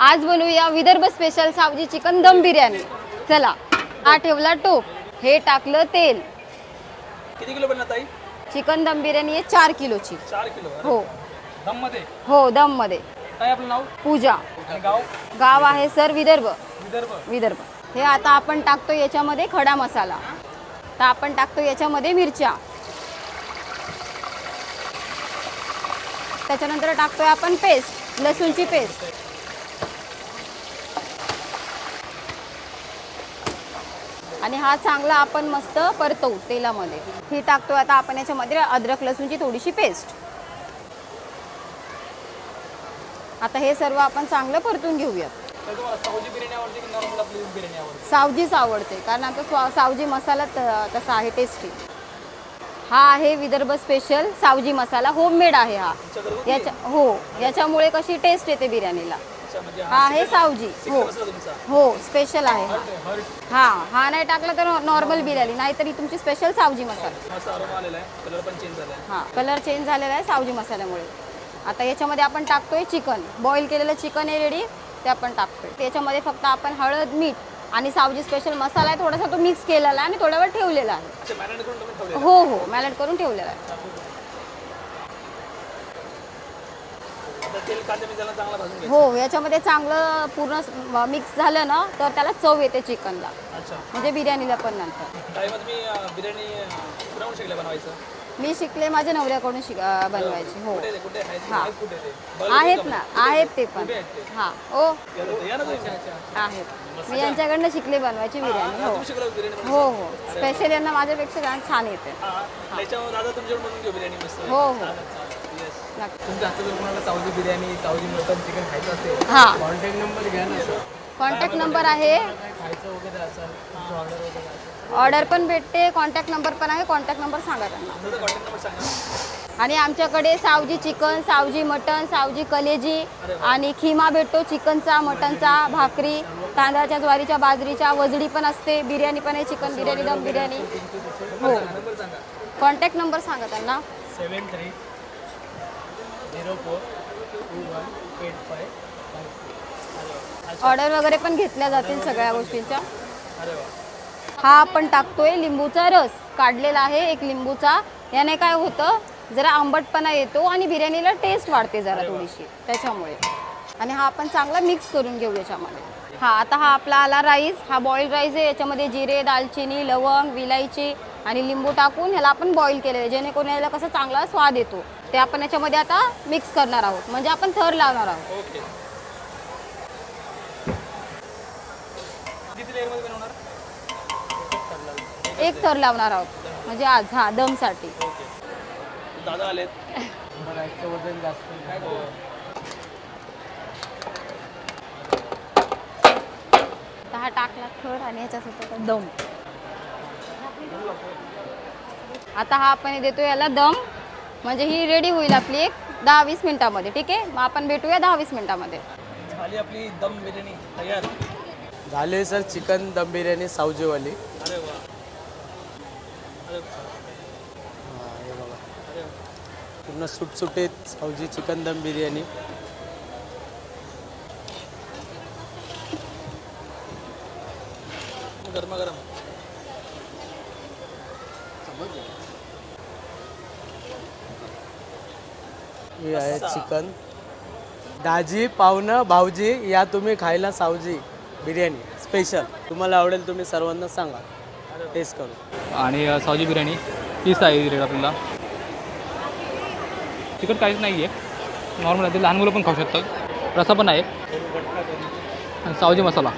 आज बनवूया Vidarbha special Savji chicken दम बिर्याणी. चला हा ठेवला टोप. हे टाकलं तेल. किती किलो बनणार ताई? चिकन दम बिर्याणी आहे चार किलोची. चार किलो हो. दममध्ये हो दममध्ये काय आपलं नाव? पूजा. आणि गाव? गाव आहे सर विदर्भ. विदर्भ. विदर्भ. हे आता आपण टाकतो याच्यामध्ये खडा मसाला. तर आपण टाकतो याच्यामध्ये मिरच्या. त्याच्यानंतर टाकतोय आपण पेस्ट लसूणची पेस्ट आणि हा चांगला आपण मस्त परतवू तेलामध्ये. ही टाकतोय आता आपण याच्यामध्ये अद्रक लसूणची थोडीशी पेस्ट आता हे सर्व आपण चांगलं परतून घेऊयात. सावजीच आवडते कारण आता स्वा सावजी मसाला तसा आहे टेस्टी हा आहे विदर्भ स्पेशल सावजी मसाला होममेड आहे हा. याच्या हो याच्यामुळे कशी टेस्ट येते बिर्याणीला. म्हणजे हा आहे सावजी. हो. हो स्पेशल आहे. हा हा हा नाही टाकला तर नॉर्मल बिर्याणी नाहीतर ही तुमची स्पेशल सावजी मसाला. हा कलर चेंज झालेला आहे सावजी मसाल्यामुळे. आता याच्यामध्ये आपण टाकतोय चिकन बॉईल केलेलं चिकन आहे रेडी ते आपण टाकतोय. त्याच्यामध्ये फक्त आपण हळद मीठ आणि सावजी स्पेशल मसाला आहे. थोडासा तो मिक्स केलेला आहे आणि थोडा वेळ ठेवलेला आहे. हो हो. मॅलेट करून ठेवलेला आहे आता तेल कांदे मी त्याला चांगला भाजून घ्यायचं. हो याच्यामध्ये चांगलं पूर्ण मिक्स झालं ना तर त्याला चव येते चिकनला. अच्छा. म्हणजे बिर्याणीला पण नंतर. ताई मग तुम्ही अं, बिर्याणी कुणाहून शिकल्या बनवायचं? मी शिकले माझ्या नवऱ्याकडून शिक अं, बनवायची हो. कुठे ते कुठे आहेत हा. आहेत कुठे ते? बल्ब आहेत कुठे ना कुठे आहेत ते? पण? हा ओ. या ना- या ना तुम्ही. आहेत. मी यांच्याकडनं शिकले बनवायची बिर्याणी हो तुम्ही शिकला बिर्याणी बनवायचं? हो हो. स्पेशल यांना माझ्यापेक्षा छान छान येते. हा त्याच्यावर दादा तुमच्याकडून बनवून घेऊ बिर्याणी मस्त. हो हो. तुमच्या हातात जर कोणाला सावजी बिर्याणी सावजी मटन चिकन खायचं असेल हा. कॉन्टॅक्ट नंबर घ्या ना सर कॉन्टॅक्ट नंबर आहे. खायचं वगैरे असेल तुमचं ऑर्डर वगैरे असेल. ऑर्डर पण भेटते कॉन्टॅक्ट नंबर पण आहे कॉन्टॅक्ट नंबर सांगा त्यांना. तुमचा कॉन्टॅक्ट नंबर सांगा. आणि आमच्याकडे सावजी चिकन सावजी मटन सावजी कलेजी आणि खिमा भेटतो चिकनचा मटनचा भाकरी तांदळाच्या ज्वारीच्या बाजरीच्या वजडी पण असते बिर्याणी पण आहे चिकन बिर्याणी दम बिर्याणी. हो. कॉन्टॅक्ट नंबर सांगा. त्यांना. Seven three zero four two one eight five order वगैरे पण घेतल्या जातील सगळ्या गोष्टींच्या. अरे वा. हा आपण टाकतोय लिंबूचा रस. काढलेला आहे एक लिंबूचा. याने काय होतं जरा आंबटपणा येतो आणि बिर्याणीला टेस्ट वाढते जरा थोडीशी. त्याच्यामुळे. आणि हा आपण चांगला मिक्स करून घेऊ याच्यामध्ये. हा आता हा आपला आला राईस हा बॉईल राईस आहे. याच्यामध्ये जिरे दालचिनी लवंग विलायची आणि लिंबू टाकून ह्याला आपण बॉईल केलेलं आहे. जेणेकरून याला कसं चांगला स्वाद येतो. ते आपण याच्यामध्ये आता मिक्स करणार आहोत. म्हणजे आपण थर लावणार आहोत. ओके. किती लेअरमध्ये बनवणार? एक थर लावणार आहोत. म्हणजे आज हा दमसाठी. ओके. दादा आलेत. बनायचं वजन जास्त. काय करू आता हा टाकला थर आणि ह्याच्यासोबत दम. आता हा आपण देतो याला दम. म्हणजे ही रेडी होईल आपली एक दहा वीस मिनिटामध्ये ठीक आहे? मग आपण भेटूया दहा वीस मिनिटामध्ये. झाली आपली दम बिर्याणी तयार. झाले सर चिकन दम बिर्याणी सावजीवाली. अरे वा. अरे वा. हा, हे बघा. अरे वा. पूर्ण सुटसुटीत सावजी चिकन दम बिर्याणी. गरमागरम. हे आहे चिकन. दाजी पाहुणं भाऊजी या तुम्ही खायला सावजी बिर्याणी स्पेशल तुम्हाला आवडेल तुम्ही सर्वांना सांगा. टेस्ट करू आणि सावजी बिर्याणी तीस आहे रेट आपल्याला. तिखट काहीच नाही आहे नॉर्मल आहे. ते लहान मुलं पण खाऊ शकतात. रसा पण आहे. आणि सावजी मसाला.